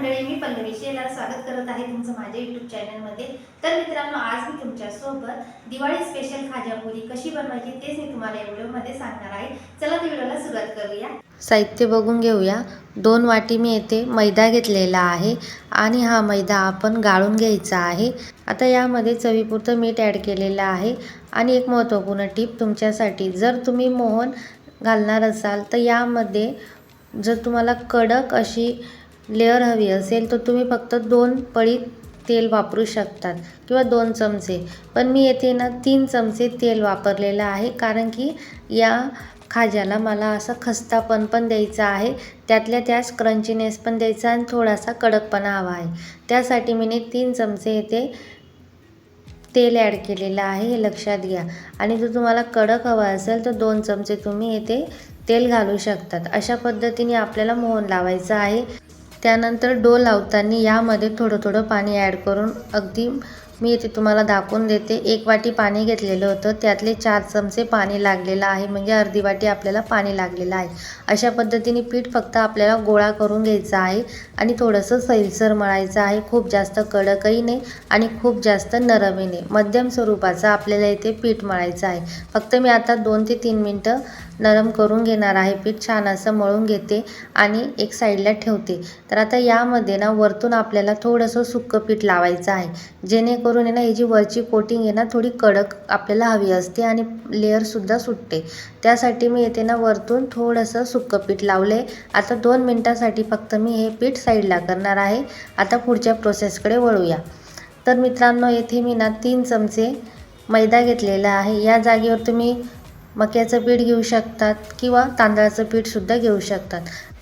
मंडळी मी पल्लवी शेलार स्वागत करत आहे तुमचं माझ्या युट्यूब चॅनलमध्ये तर मित्रांनो आज मी तुमच्यासोबत दिवाळी स्पेशल खाजापुरी कशी बनवायची तेच मी तुम्हाला या व्हिडिओमध्ये सांगणार आहे. चला तर व्हिडिओला सुरुवात करूया. साहित्य बघून घेऊया. दोन वाटी मी येथे मैदा घेतलेला आहे आणि हा मैदा आपण गाळून घ्यायचा आहे. आता यामध्ये चवीपुरतं मीठ ॲड केलेलं आहे. आणि एक महत्त्वपूर्ण टीप तुमच्यासाठी जर तुम्ही मोहन घालणार असाल तर यामध्ये जर तुम्हाला कडक अशी लेअर हवी असेल तर तुम्ही फक्त दोन पळी तेल वापरू शकतात किंवा दोन चमचे. पण मी येथे ना तीन चमचे तेल वापरलेलं आहे कारण की या खाज्याला मला असं खस्तापण पण द्यायचा आहे त्यातल्या त्याच क्रंचीनेस पण द्यायचा आणि थोडासा कडकपणा हवा आहे. त्यासाठी मी तीन चमचे येथे तेल ॲड केलेलं आहे हे लक्षात घ्या. आणि जर तुम्हाला कडक हवा असेल तर दोन चमचे तुम्ही येथे तेल घालू शकतात. अशा पद्धतीने आपल्याला मोहन लावायचं आहे. त्यानंतर डो लावताना यामध्ये थोडं थोडं पाणी ॲड करून अगदी मी इथे तुम्हाला दाखवून देते. एक वाटी पाणी घेतलेलं होतं. त्यातले चार चमचे पाणी लागलेलं आहे. म्हणजे अर्धी वाटी आपल्याला पाणी लागलेलं आहे. अशा पद्धतीने पीठ फक्त आपल्याला गोळा करून घ्यायचं आहे आणि थोडंसं सैलसर मळायचं आहे. खूप जास्त कडकही नाही आणि खूप जास्त नरमही नाही. मध्यम स्वरूपाचं आपल्याला इथे पीठ मळायचं आहे. फक्त मी आता दोन ते तीन मिनटं नरम करून घेणार आहे. पीठ छान असं मळून घेते आणि एक साईडला ठेवते. तर आता यामध्ये ना वरतून आपल्याला थोडंसं सुक्कं पीठ लावायचं आहे. जेणेकरून आहे ना ही जी वरची कोटिंग आहे ना थोडी कडक आपल्याला हवी असते आणि लेअरसुद्धा सुटते. त्यासाठी मी येते ना वरतून थोडंसं सुक्कं पीठ लावलं. आहे आता दोन मिनटासाठी फक्त मी हे पीठ साईडला करणार आहे. आता पुढच्या प्रोसेसकडे वळूया. तर मित्रांनो येथे मी ना तीन चमचे मैदा घेतलेला आहे. या जागेवर तुम्ही मक्याचं पीठ घेऊ शकतात किंवा तांदळाचं पीठसुद्धा घेऊ शकतात.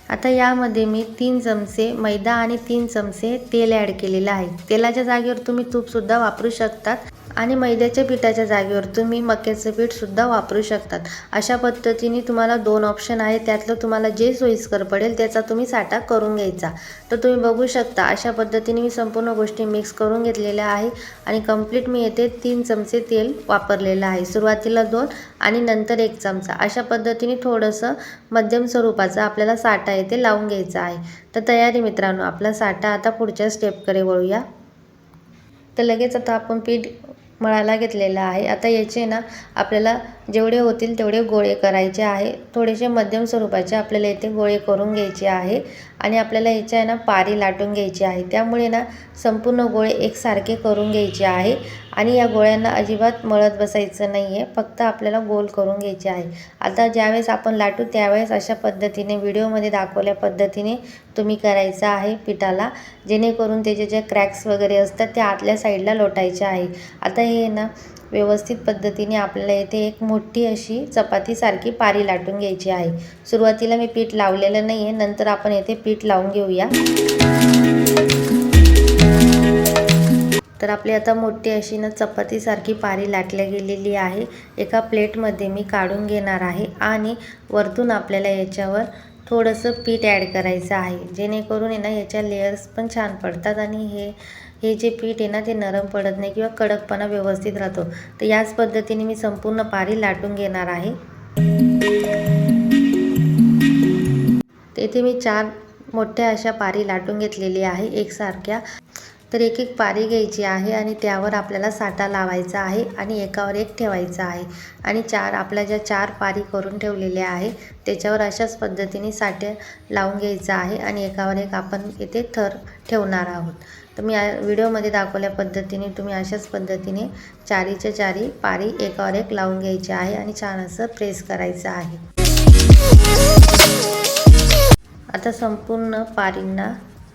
आता यामध्ये मी तीन चमचे मैदा आणि तीन चमचे तेल ॲड केलेलं आहे. तेलाच्या जागेवर तुम्ही तूपसुद्धा वापरू शकतात. आणि मैद्याच्या पिठाच्या जागेवर तुम्ही मक्याचं पीठसुद्धा वापरू शकतात. अशा पद्धतीने तुम्हाला दोन ऑप्शन आहे त्यातलं तुम्हाला जे सोयीस्कर पडेल त्याचा तुम्ही साठा करून घ्यायचा. तर तुम्ही बघू शकता अशा पद्धतीने मी संपूर्ण गोष्टी मिक्स करून घेतलेल्या आहे आणि कंप्लीट मी येथे तीन चमचे तेल वापरलेलं आहे. सुरुवातीला दोन आणि नंतर एक चमचा. अशा पद्धतीने थोडंसं मध्यम स्वरूपाचा आपल्याला साठा येथे लावून घ्यायचा आहे. तर तयारी मित्रांनो आपला साठा आता पुढच्या स्टेपकडे वळूया. तर लगेच आता आपण पीठ मळायला घेतलेलं आहे. आता याचे ना आपल्याला जेवढे होतील तेवढे गोळे करायचे आहे. थोडेसे मध्यम स्वरूपाचे आपल्याला इथे गोळे करून घ्यायचे आहे. आणि आपल्याला याच्या ना पारी लाटून घ्यायची आहे. त्यामुळे ना संपूर्ण गोळे एकसारखे करून घ्यायचे आहे. आणि या गोळ्यांना अजिबात मळत बसायचं नाही आहे फक्त आपल्याला गोल करून घ्यायचे आहे. आता ज्यावेळेस आपण लाटू त्यावेळेस अशा पद्धतीने व्हिडिओमध्ये दाखवल्या पद्धतीने तुम्ही करायचं आहे पिठाला. जेणेकरून त्याचे जे क्रॅक्स वगैरे असतात ते आतल्या साईडला लोटायचे आहे. आता हे ना व्यवस्थित पद्धतीने आपल्याला येथे एक मोठी अशी चपातीसारखी पारी लाटून घ्यायची आहे. सुरुवातीला मी पीठ लावलेलं नाही आहे नंतर आपण येथे पीठ लावून घेऊया. तर आपली आता मोठी अशी ना चपातीसारखी पारी लाटल्या गेलेली आहे. एका प्लेटमध्ये मी काढून घेणार आहे आणि वरतून आपल्याला याच्यावर थोडंसं पीठ ॲड करायचं आहे. जेणेकरून आहे ना याच्या लेयर्स पण छान पडतात आणि हे हे जे पीठ आहे ना ते नरम पडत नाही किंवा कडकपणा व्यवस्थित राहतो. तर याच पद्धतीने मी संपूर्ण पारी लाटून घेणार आहे. तेथे मी चार मोठ्या अशा पारी लाटून घेतलेली आहे एकसारख्या. तर एक एक पारी घ्यायची आहे आणि त्यावर आपल्याला साठा लावायचा आहे आणि एकावर एक ठेवायचा आहे. आणि चार आपल्या ज्या चार पारी करून ठेवलेल्या आहे त्याच्यावर अशाच पद्धतीने साठ्या लावून घ्यायचा आहे आणि एकावर एक आपण इथे थर ठेवणार आहोत. तर मी या व्हिडिओमध्ये दाखवल्या पद्धतीने तुम्ही अशाच पद्धतीने चारीच्या चारी पारी एकावर एक लावून घ्यायची आहे आणि छान असं प्रेस करायचं आहे. आता संपूर्ण पारींना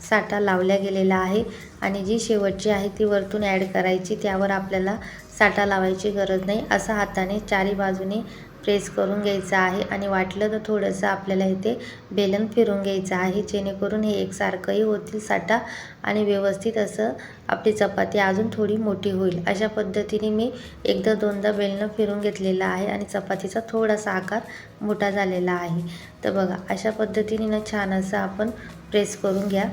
साठा लावल्या गेलेला आहे आणि जी शेवटची आहे ती वरतून ॲड करायची त्यावर आपल्याला साठा लावायची गरज नाही. असा हाताने चारी बाजूने प्रेस करून घ्यायचं आहे आणि वाटलं तर थोडंसं आपल्याला इथे बेलन फिरून घ्यायचं आहे जेणेकरून हे एकसारखंही होतील साठा आणि व्यवस्थित असं आपली चपाती अजून थोडी मोठी होईल. अशा पद्धतीने मी एकदा दोनदा बेलनं फिरून घेतलेलं आहे आणि चपातीचा थोडासा आकार मोठा झालेला आहे. तर बघा अशा पद्धतीने ना छान असं आपण प्रेस करून घ्या.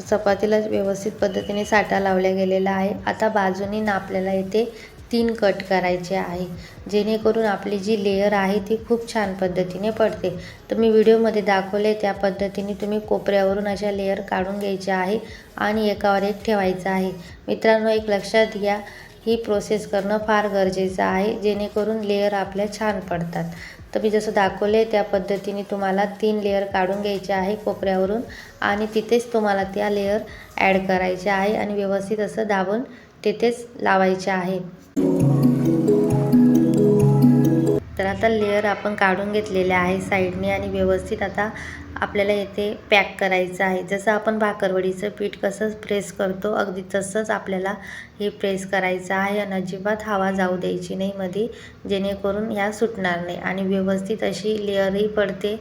चपातीला व्यवस्थित पद्धतीने साठा लावल्या गेलेला आहे. आता बाजूनी ना आपल्याला इथे तीन कट करायचे आहे. जेणेकरून आपली जी लेयर आहे ती खूप छान पद्धतीने पडते. तर मी व्हिडिओमध्ये दाखवले त्या पद्धतीने तुम्ही कोपऱ्यावरून अशा लेयर काढून घ्यायच्या आहे आणि एकावर एक ठेवायचं आहे. मित्रांनो एक लक्षात घ्या ही प्रोसेस करणं फार गरजेचं आहे जेणेकरून लेयर आपल्या छान पडतात. तर मी जसं दाखवले त्या पद्धतीने तुम्हाला तीन लेयर काढून घ्यायचे आहे कोपऱ्यावरून आणि तिथेच तुम्हाला त्या लेयर ॲड करायच्या आहे आणि व्यवस्थित असं दाबून तिथेच लावायचे आहे. तर आता लेअर आपण काढून घेतलेले आहे साईडने आणि व्यवस्थित आता आपल्याला येथे पॅक करायचं आहे. जसं आपण भाकरवडीचं पीठ कसं प्रेस करतो अगदी तसंच आपल्याला हे प्रेस करायचं आहे आणि अजिबात हवा जाऊ द्यायची नाही मध्ये जेणेकरून ह्या सुटणार नाही. आणि व्यवस्थित अशी लेअरही पडते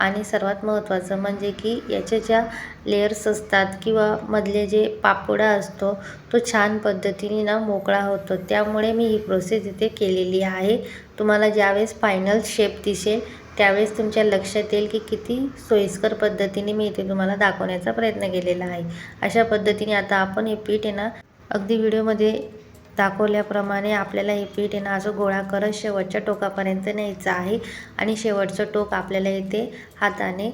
आणि सर्वात महत्त्वाचं म्हणजे की याच्या ज्या लेयर्स असतात किंवा मधले जे पापोडा असतो तो छान पद्धतीने ना मोकळा होतो. त्यामुळे मी ही प्रोसेस इथे केलेली आहे. तुम्हाला ज्यावेळेस फायनल शेप दिसेल त्यावेळेस तुमच्या लक्षात येईल की किती सोयीस्कर पद्धतीने मी इथे तुम्हाला दाखवण्याचा प्रयत्न केलेला आहे. अशा पद्धतीने आता आपण हे पीठ आहे ना अगदी व्हिडिओमध्ये दाखवल्याप्रमाणे आपल्याला हे पीठ आहे ना असं गोळा करत शेवटच्या टोकापर्यंत न्यायचं आहे. आणि शेवटचं टोक आपल्याला इथे हाताने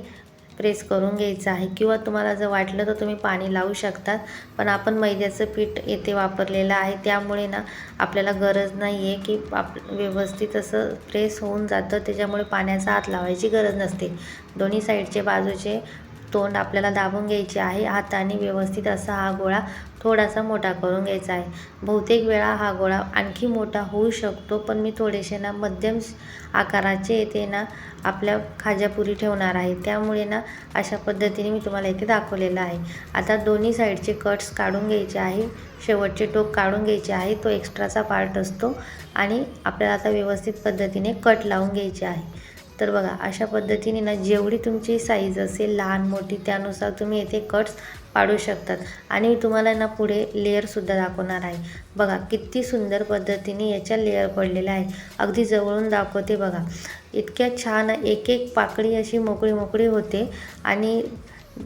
प्रेस करून घ्यायचं आहे. किंवा तुम्हाला जर वाटलं तर तुम्ही पाणी लावू शकतात. पण आपण मैद्याचं पीठ येथे वापरलेलं आहे. त्यामुळे ना आपल्याला गरज नाही आहे की आप व्यवस्थित असं प्रेस होऊन जातं. त्याच्यामुळे पाण्याचा हात लावायची गरज नसते. दोन्ही साईडचे बाजूचे तोंड आपल्याला दाबून घ्यायचे आहे. हाताने व्यवस्थित असा हा गोळा थोडासा मोठा करून घ्यायचा आहे. बहुतेक वेळा हा गोळा आणखी मोठा होऊ शकतो पण मी थोडेसे ना मध्यम आकाराचे येते ना आपल्या खाजापुरी ठेवणार आहे. त्यामुळे ना अशा पद्धतीने मी तुम्हाला इथे दाखवलेलं आहे. आता दोन्ही साईडचे कट्स काढून घ्यायचे आहे. शेवटचे टोक काढून घ्यायचे आहे. तो एक्स्ट्राचा पार्ट असतो आणि आपल्याला आता व्यवस्थित पद्धतीने कट लावून घ्यायचे आहे. तर बघा अशा पद्धतीने ना जेवढी तुमची साईज असेल लहान मोठी त्यानुसार तुम्ही येथे कट्स पाडू शकतात. आणि तुम्हाला ना पुढे लेअरसुद्धा दाखवणार आहे. बघा किती सुंदर पद्धतीने याच्या लेअर पडलेल्या आहे अगदी जवळून दाखवते बघा. इतक्या छान एक एक पाकळी अशी मोकळी मोकळी होते. आणि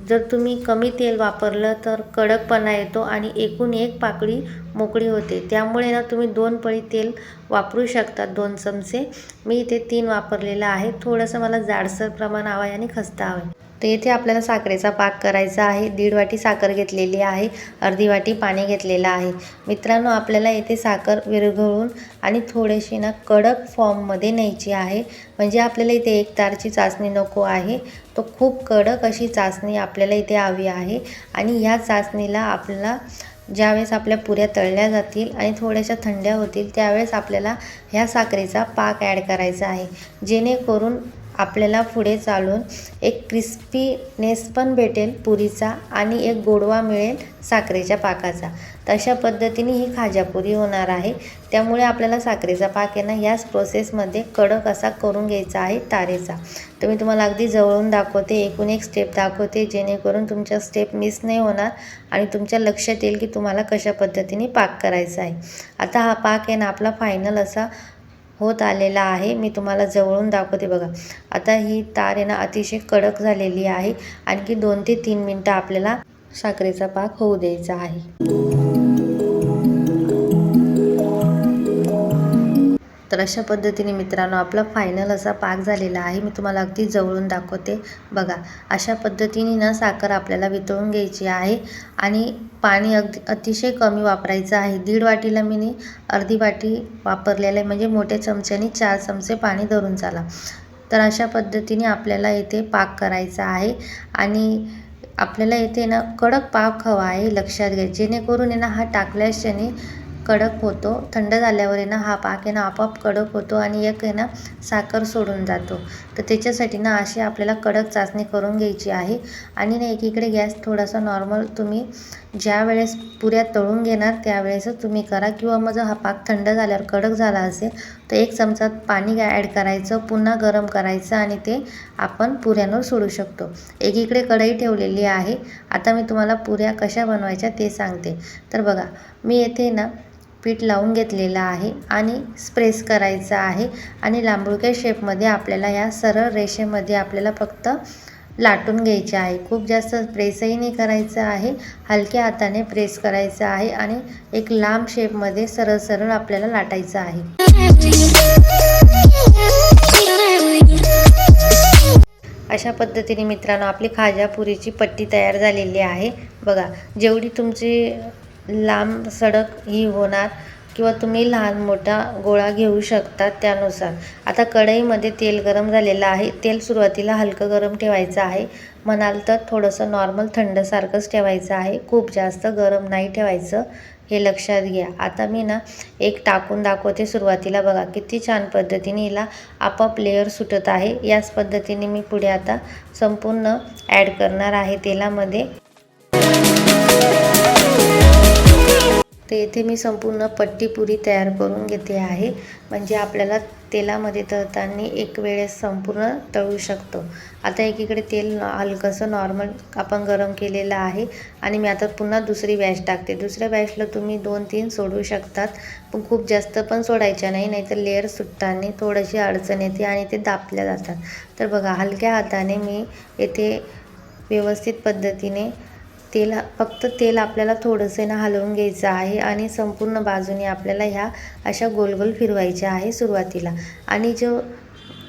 जर तुम्ही कमी तेल वापरलं तर कडकपणा येतो आणि एकूण एक पाकळी मोकळी होते. त्यामुळे ना तुम्ही दोन पळी तेल वापरू शकता दोन चमचे. मी इथे तीन वापरलेलं आहे. थोडंसं मला जाडसर प्रमाण हवं आहे आणि खस्ता हवं आहे. तर येथे आपल्याला साखरेचा पाक करायचा आहे. दीड वाटी साखर घेतलेली आहे. अर्धी वाटी पाणी घेतलेलं आहे. मित्रांनो आपल्याला येथे साखर विरघळून आणि थोडीशी ना कडक फॉर्ममध्ये न्यायची आहे. म्हणजे आपल्याला इथे एक तारची चाचणी नको आहे. तो खूप कडक अशी चाचणी आपल्याला इथे हवी आहे. आणि ह्या चाचणीला आपल्याला ज्यावेळेस आपल्या पुऱ्या तळल्या जातील आणि थोड्याशा थंड्या होतील त्यावेळेस आपल्याला ह्या साखरेचा पाक ॲड करायचा आहे. जेणेकरून आपल्याला पुढे चालून एक क्रिस्पीनेस पण भेटेल पुरीचा आणि एक गोडवा मिळेल साखरेच्या पाकाचा. तशा पद्धतीने ही खाजापुरी होणार आहे. त्यामुळे आपल्याला साखरेचा पाक आहे ना ह्याच प्रोसेसमध्ये कडक असा करून घ्यायचा आहे तारेचा. तर मी तुम्हाला अगदी जवळून दाखवते एकूण एक स्टेप दाखवते जेणेकरून तुमच्या स्टेप मिस नाही होणार आणि तुमच्या लक्षात येईल की तुम्हाला कशा पद्धतीने पाक करायचा आहे. आता हा पाक आहे ना आपला फायनल असा होत आलेला आहे. मी तुम्हाला जवळून दाखवते बघा. आता ही तार आहे ना अतिशय कडक झालेली आहे. आणखी दोन ते तीन मिनटं आपल्याला साखरेचा पाक होऊ द्यायचा आहे. तर अशा पद्धतीने मित्रांनो आपला फायनल असा पाक झालेला आहे. मी तुम्हाला अगदी जवळून दाखवते. बघा अशा पद्धतीने ना साखर आपल्याला वितळून घ्यायची आहे आणि पाणी अगदी अतिशय कमी वापरायचं आहे. दीड वाटीला मी अर्धी वाटी वापरलेलं आहे. म्हणजे मोठ्या चमच्याने चार चमचे पाणी धरून चाला. तर अशा पद्धतीने आपल्याला इथे पाक करायचा आहे आणि आपल्याला इथे ना कडक पाक हवा आहे लक्षात घ्या. जेणेकरून ना हा टाकल्याच्याने कडक होतो. थंड झाल्यावर आहे ना हा पाक आहे ना आपोआप कडक होतो आणि एक आहे ना साखर सोडून जातो. तर त्याच्यासाठी ना अशी आपल्याला कडक चाचणी करून घ्यायची आहे. आणि ना एकीकडे गॅस थोडासा नॉर्मल तुम्ही ज्या वेळेस पुऱ्या तळून घेणार त्यावेळेसच तुम्ही करा. किंवा मग जर हा पाक थंड झाल्यावर कडक झाला असेल तर एक चमचा पाणी ॲड करायचं पुन्हा गरम करायचं आणि ते आपण पुऱ्यांवर सोडू शकतो. एकीकडे कढई ठेवलेली आहे. आता मी तुम्हाला पुऱ्या कशा बनवायच्या ते सांगते. तर बघा मी येथे ना पीठ लावून घेतलेलं आहे आणि स्प्रेस करायचं आहे. आणि लांबुळक्या शेपमध्ये आपल्याला या सरळ रेषेमध्ये आपल्याला फक्त लाटून घ्यायचे आहे. खूप जास्त प्रेसही नाही करायचं आहे. हलक्या हाताने प्रेस करायचं आहे आणि एक लांब शेपमध्ये सरळ सरळ आपल्याला लाटायचं आहे. अशा पद्धतीने मित्रांनो आपली खाजापुरीची पट्टी तयार झालेली आहे. बघा जेवढी तुमची लांब सडक ही होणार किंवा तुम्ही लहान मोठा गोळा घेऊ शकता त्यानुसार. आता कढईमध्ये तेल गरम झालेलं आहे. तेल सुरुवातीला हलकं गरम ठेवायचं आहे. म्हणाल तर थोडंसं नॉर्मल थंडसारखंच ठेवायचं आहे. खूप जास्त गरम नाही ठेवायचं हे लक्षात घ्या. आता मी ना एक टाकून दाखवते सुरुवातीला बघा. किती छान पद्धतीने हिला आपाप लेअर सुटत आहे. याच पद्धतीने मी पुढे आता संपूर्ण ॲड करणार आहे तेलामध्ये. तर येथे मी संपूर्ण पट्टी पुरी तयार करून घेते आहे. म्हणजे आपल्याला तेलामध्ये तळताना एक वेळेस संपूर्ण तळू शकतो. आता एकीकडे तेल हलकंसं नॉर्मल आपण गरम केलेलं आहे. आणि मी आता पुन्हा दुसरी बॅच टाकते. दुसऱ्या बॅचला तुम्ही दोन तीन सोडू शकतात. पण खूप जास्त पण सोडायच्या नाही. नाहीतर लेअर सुटताना थोडीशी अडचण येते आणि ते दापल्या जातात. तर बघा हलक्या हाताने मी येथे व्यवस्थित पद्धतीने तेल फक्त तेल आपल्याला थोडंसं ना हलवून घ्यायचं आहे आणि संपूर्ण बाजूने आपल्याला ह्या अशा गोल गोल फिरवायच्या आहे सुरुवातीला. आणि जो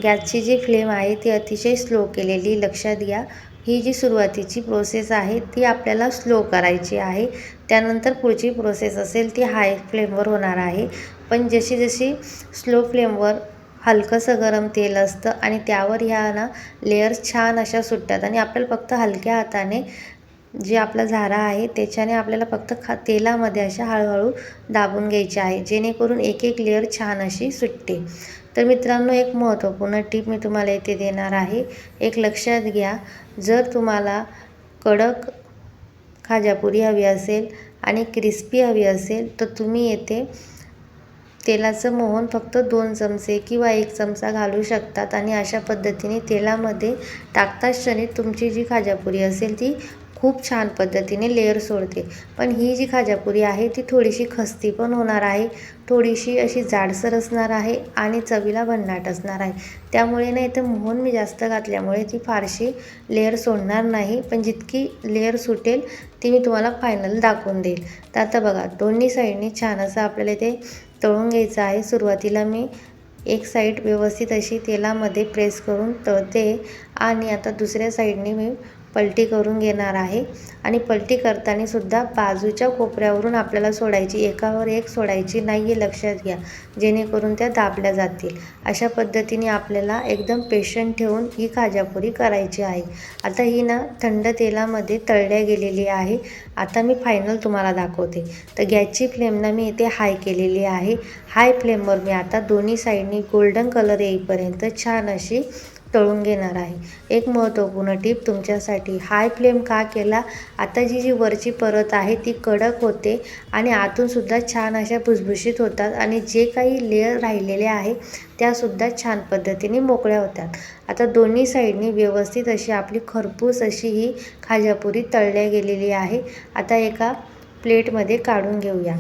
गॅसची जी फ्लेम आहे ती अतिशय स्लो केलेली लक्षात घ्या. ही जी सुरुवातीची प्रोसेस आहे ती आपल्याला स्लो करायची आहे. त्यानंतर पुढची प्रोसेस असेल ती हाय फ्लेमवर होणार आहे. पण जशी जशी स्लो फ्लेमवर हलकंसं गरम तेल असतं आणि त्यावर ह्या ना लेयर्स छान अशा सुटतात आणि आपल्याला फक्त हलक्या हाताने जे आपला झारा आहे त्याच्याने आपल्याला फक्त खा तेलामध्ये अशा हळूहळू दाबून घ्यायचे आहे जेणेकरून एक एक लेअर छान अशी सुटते तर मित्रांनो एक महत्त्वपूर्ण टीप मी तुम्हाला येथे देणार आहे. एक लक्षात घ्या जर तुम्हाला कडक खाजापुरी हवी असेल आणि क्रिस्पी हवी असेल तर तुम्ही येथे तेलाचं मोहन फक्त दोन चमचे किंवा एक चमचा घालू शकतात आणि अशा पद्धतीने तेलामध्ये टाकताच क्षणी तुमची जी खाजापुरी असेल ती खूप छान पद्धतीने लेअर सोडते. पण ही जी खाजापुरी आहे ती थोडीशी खस्ती पण होणार आहे. थोडीशी अशी जाडसर असणार आहे आणि चवीला भन्नाट असणार आहे. त्यामुळे ना इथं मोहन मी जास्त घातल्यामुळे ती फारशी लेअर सोडणार नाही. पण जितकी लेअर सुटेल ती मी तुम्हाला फायनल दाखवून देईल. तर आता बघा दोन्ही साईडनी छान असं आपल्याला इथे तळून घ्यायचं आहे. सुरुवातीला मी एक साईड व्यवस्थित अशी तेलामध्ये प्रेस करून तळते आणि आता दुसऱ्या साईडने मी पलटी करून घेणार आहे. आणि पलटी करताना सुद्धा बाजूच्या कोपऱ्यावरून आपल्याला सोडायची एकावर एक सोडायची नाही हे लक्षात घ्या. जेणेकरून त्या दाबल्या जातील. अशा पद्धतीने आपल्याला एकदम पेशंट ठेवून ही खाजापुरी करायची आहे. आता ही ना थंड तेलामध्ये तळल्या गेलेली आहे. आता मी फायनल तुम्हाला दाखवते. तर गॅसची फ्लेम ना मी इथे हाय केलेली आहे. हाय फ्लेमवर मी आता दोन्ही साईडनी गोल्डन कलर येईपर्यंत छान अशी तळून घेणार आहे. एक महत्त्वपूर्ण टीप तुमच्यासाठी. हाय फ्लेम का केला? आता जी जी वरची परत आहे ती कडक होते आणि आतूनसुद्धा छान अशा भुसभुशीत होतात आणि जे काही लेअर राहिलेले आहे त्यासुद्धा छान पद्धतीने मोकळ्या होतात. आता दोन्ही साईडनी व्यवस्थित अशी आपली खरपूस अशी ही खाजापुरी तळल्या गेलेली आहे. आता एका प्लेटमध्ये काढून घेऊया.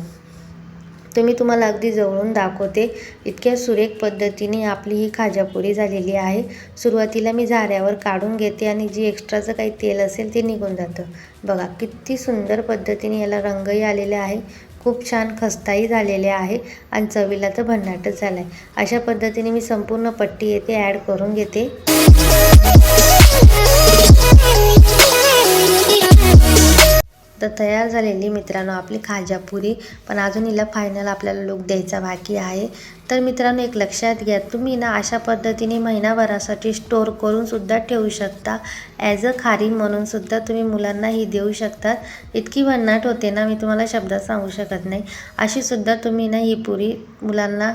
तर मी तुम्हाला अगदी जवळून दाखवते. इतक्या सुरेख पद्धतीने आपली ही खाजापुरी झालेली आहे. सुरुवातीला मी झाऱ्यावर काढून घेते आणि जी एक्स्ट्राचं काही तेल असेल ते निघून जातं. बघा किती सुंदर पद्धतीने याला रंगही आलेला आहे. खूप छान खस्ताही झालेले आहे आणि चवीला तर भन्नाटच झाला आहे अशा पद्धतीने मी संपूर्ण पट्टी येथे ॲड करून घेते. तर तयार झालेली मित्रांनो आपली खाजापुरी पण अजून हिला फायनल आपल्याला लुक द्यायचा बाकी आहे. तर मित्रांनो एक लक्षात घ्या तुम्ही ना अशा पद्धतीने महिनाभरासाठी स्टोर करूनसुद्धा ठेवू शकता. ॲज अ खारी म्हणूनसुद्धा तुम्ही मुलांना ही देऊ शकता. इतकी भन्नाट होते ना मी तुम्हाला शब्दात सांगू शकत नाही. अशीसुद्धा तुम्ही ना ही पुरी मुलांना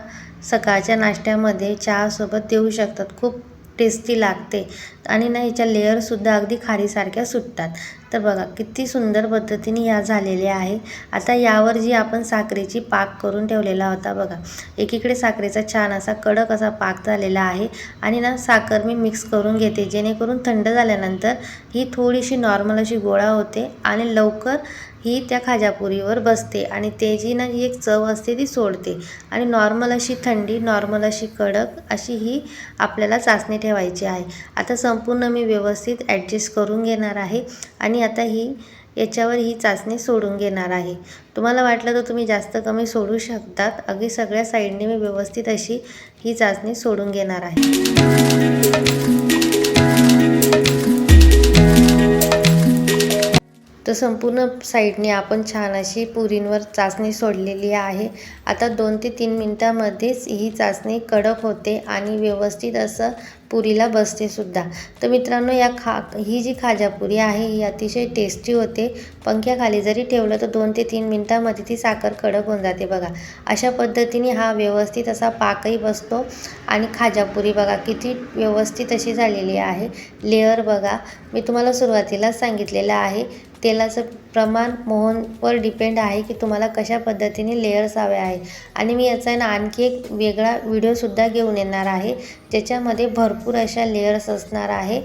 सकाळच्या नाश्त्यामध्ये चहासोबत देऊ शकतात. खूप टेस्टी लागते. आणि ना ह्याच्या लेअरसुद्धा अगदी खारीसारख्या सुटतात. तर बघा किती सुंदर पद्धतीने ह्या झालेल्या आहे आता यावर जी आपण साखरेची पाक करून ठेवलेला होता बघा एकीकडे साखरेचा छान असा कडक असा पाक झालेला आहे. आणि ना साखर मी मिक्स करून घेते जेणेकरून थंड झाल्यानंतर ही थोडीशी नॉर्मल अशी गोळा होते आणि लवकर ही त्या खाजापुरीवर बसते आणि त्याची ना जी एक चव असते ती सोडते. आणि नॉर्मल अशी थंडी नॉर्मल अशी कडक अशी ही आपल्याला चाचणी ठेवायची आहे. आता संपूर्ण मी व्यवस्थित ॲडजस्ट करून घेणार आहे आणि आता ही याच्यावर ही चाचणी सोडून घेणार आहे. तुम्हाला वाटलं तर तुम्ही जास्त कमी सोडू शकतात. अगदी सगळ्या साईडने मी व्यवस्थित अशी ही चाचणी सोडून घेणार आहे. तर संपूर्ण साईडने आपण छान अशी पुरींवर चाचणी सोडलेली आहे. आता दोन ते तीन मिनटामध्येच ही चाचणी कडक होते आणि व्यवस्थित असं पुरीला बसते सुद्धा. तर मित्रांनो या खा ही जी खाजापुरी आहे ही अतिशय टेस्टी होते. पंख्याखाली जरी ठेवलं तर दोन ते तीन मिनटामध्ये ती साखर कडक होऊन जाते बघा. अशा पद्धतीने हा व्यवस्थित असा पाकही बसतो. आणि खाजापुरी बघा किती व्यवस्थित अशी झालेली आहे. लेअर बघा. मी तुम्हाला सुरुवातीलाच सांगितलेलं आहे. तेलाचं प्रमाण मोहनवर डिपेंड आहे की तुम्हाला कशा पद्धतीने लेयर्स हवे आहे. आणि मी याचा ना आणखी एक वेगळा व्हिडिओसुद्धा घेऊन येणार आहे ज्याच्यामध्ये भरपूर अशा लेयर्स असणार आहे.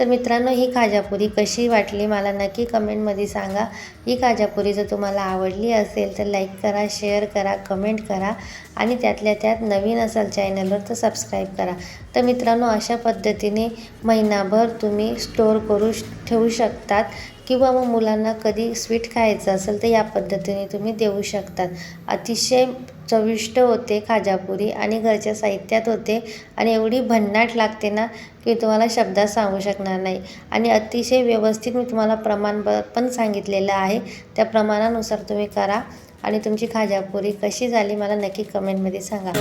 तर मित्रांनो ही खाजापुरी कशी वाटली मला नक्की कमेंटमध्ये सांगा. ही खाजापुरी जर तुम्हाला आवडली असेल तर लाईक करा शेअर करा कमेंट करा. आणि त्यातल्या त्यात नवीन असाल चॅनलवर तर सबस्क्राईब करा. तर मित्रांनो अशा पद्धतीने महिनाभर तुम्ही स्टोअर करू ठेवू शकतात. किंवा मग मुलांना कधी स्वीट खायचं असेल तर या पद्धतीने तुम्ही देऊ शकतात. अतिशय चविष्ट होते खाजापुरी आणि घरच्या साहित्यात होते. आणि एवढी भन्नाट लागते ना की तुम्हाला शब्दात सांगू शकणार नाही. आणि अतिशय व्यवस्थित मी तुम्हाला प्रमाण ब पण सांगितलेलं आहे. त्या प्रमाणानुसार तुम्ही करा आणि तुमची खाजापुरी कशी झाली मला नक्की कमेंटमध्ये सांगा.